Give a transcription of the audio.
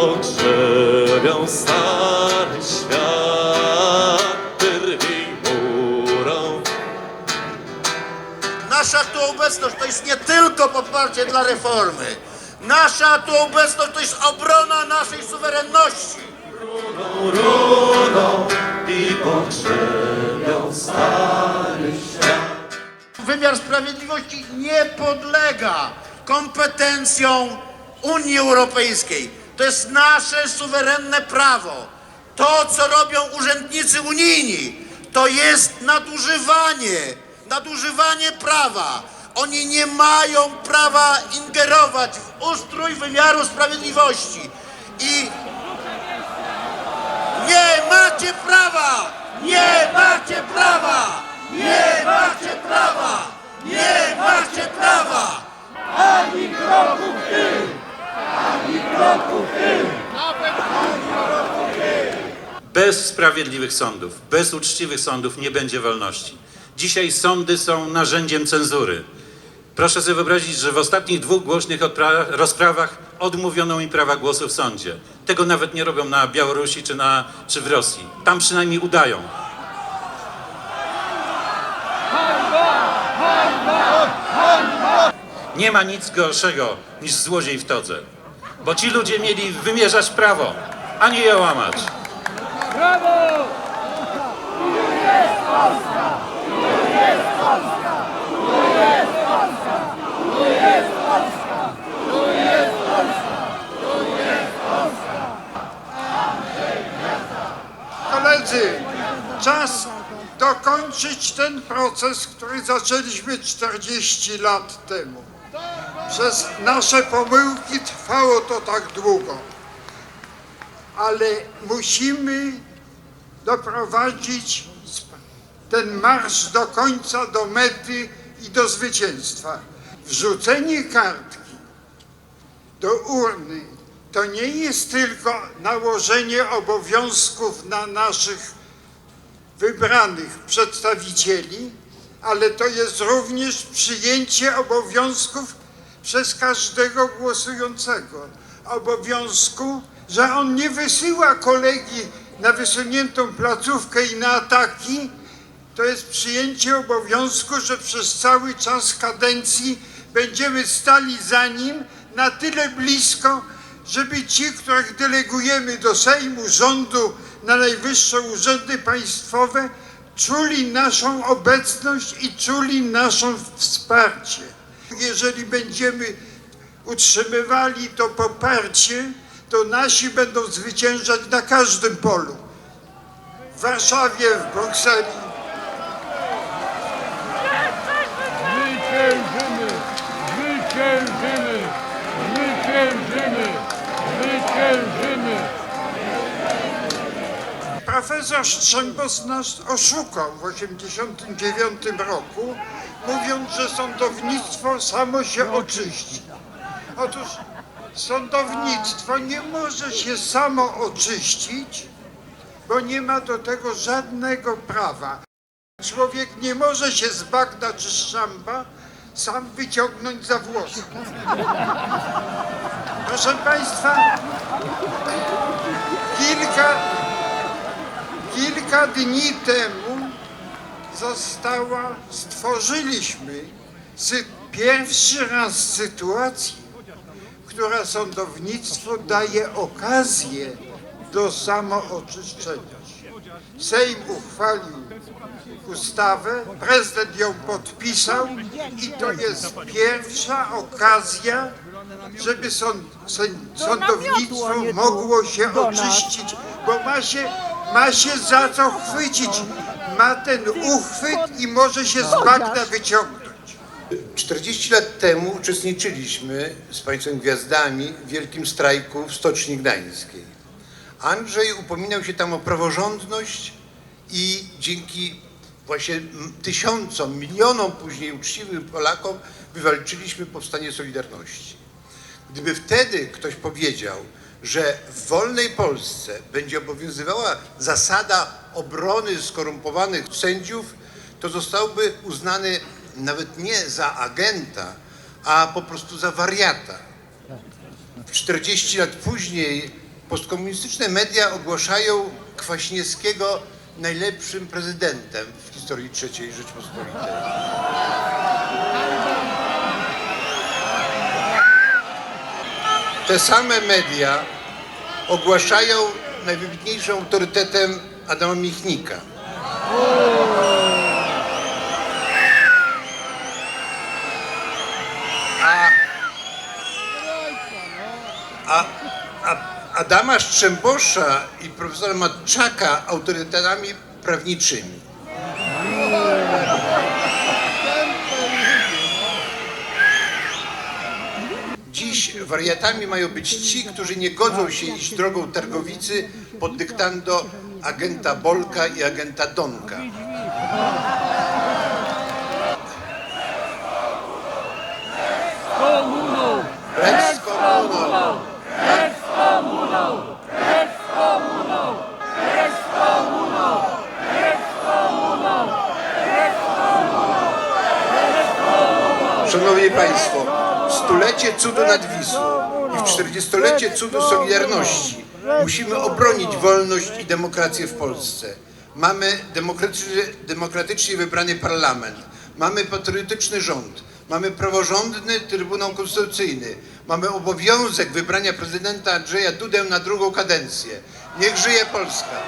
pogrzebią stary świat, drwi murą. Nasza tu obecność to jest nie tylko poparcie dla reformy. Nasza tu obecność to jest obrona naszej suwerenności. rudą i pogrzebią stary świat. Wymiar sprawiedliwości nie podlega kompetencjom Unii Europejskiej. To jest nasze suwerenne prawo. To, co robią urzędnicy unijni, to jest nadużywanie, nadużywanie prawa. Oni nie mają prawa ingerować w ustrój wymiaru sprawiedliwości. I nie macie prawa! Bez sprawiedliwych sądów, bez uczciwych sądów nie będzie wolności. Dzisiaj sądy są narzędziem cenzury. Proszę sobie wyobrazić, że w ostatnich dwóch głośnych rozprawach odmówiono mi prawa głosu w sądzie. Tego nawet nie robią na Białorusi czy, na, czy w Rosji. Tam przynajmniej udają. Nie ma nic gorszego niż złodziej w todze, bo ci ludzie mieli wymierzać prawo, a nie je łamać. Koledzy, czas dokończyć ten proces, który zaczęliśmy 40 lat temu. Przez nasze pomyłki trwało to tak długo. Ale musimy doprowadzić ten marsz do końca, do mety i do zwycięstwa. Wrzucenie kartki do urny to nie jest tylko nałożenie obowiązków na naszych wybranych przedstawicieli, ale to jest również przyjęcie obowiązków przez każdego głosującego. Obowiązku, że on nie wysyła kolegi na wysuniętą placówkę i na ataki, to jest przyjęcie obowiązku, że przez cały czas kadencji będziemy stali za nim na tyle blisko, żeby ci, których delegujemy do Sejmu, rządu, na najwyższe urzędy państwowe, czuli naszą obecność i czuli naszą wsparcie. Jeżeli będziemy utrzymywali to poparcie, to nasi będą zwyciężać na każdym polu. W Warszawie, w Brukseli, Zwyciężymy! Zwyciężymy! Zwyciężymy! Zwyciężymy! Profesor Strzembos nas oszukał w 1989 roku, mówiąc, że sądownictwo samo się oczyści. Otóż sądownictwo nie może się samo oczyścić, bo nie ma do tego żadnego prawa. Człowiek nie może się z bagna czy szamba sam wyciągnąć za włosy. Proszę Państwa, kilka, kilka dni temu została, stworzyliśmy sy, pierwszy raz sytuację, która sądownictwu daje okazję do samooczyszczenia się. Sejm uchwalił ustawę, prezydent ją podpisał i to jest pierwsza okazja, żeby sąd, sęd- sądownictwo mogło się oczyścić, bo ma się, ma się za co chwycić. Ma ten uchwyt i może się z bagna wyciągnąć. 40 lat temu uczestniczyliśmy z Państwem Gwiazdami w wielkim strajku w Stoczni Gdańskiej. Andrzej upominał się tam o praworządność i dzięki właśnie tysiącom, milionom później uczciwym Polakom wywalczyliśmy powstanie Solidarności. Gdyby wtedy ktoś powiedział, że w wolnej Polsce będzie obowiązywała zasada obrony skorumpowanych sędziów, to zostałby uznany nawet nie za agenta, a po prostu za wariata. 40 lat później postkomunistyczne media ogłaszają Kwaśniewskiego najlepszym prezydentem w historii III Rzeczpospolitej. Te same media ogłaszają najwybitniejszym autorytetem Adama Michnika. A, a, Adama Strzembosza i profesora Matczaka autorytetami prawniczymi. Dziś wariatami mają być ci, którzy nie godzą się iść drogą Targowicy pod dyktando agenta Bolka i agenta Donka. Szanowni Państwo, stulecie cudu nad Wisłą i w czterdziestolecie cudu Solidarności musimy obronić wolność i demokrację w Polsce. Mamy demokratycznie, demokratycznie wybrany parlament, mamy patriotyczny rząd, mamy praworządny Trybunał Konstytucyjny, mamy obowiązek wybrania prezydenta Andrzeja Dudę na drugą kadencję. Niech żyje Polska!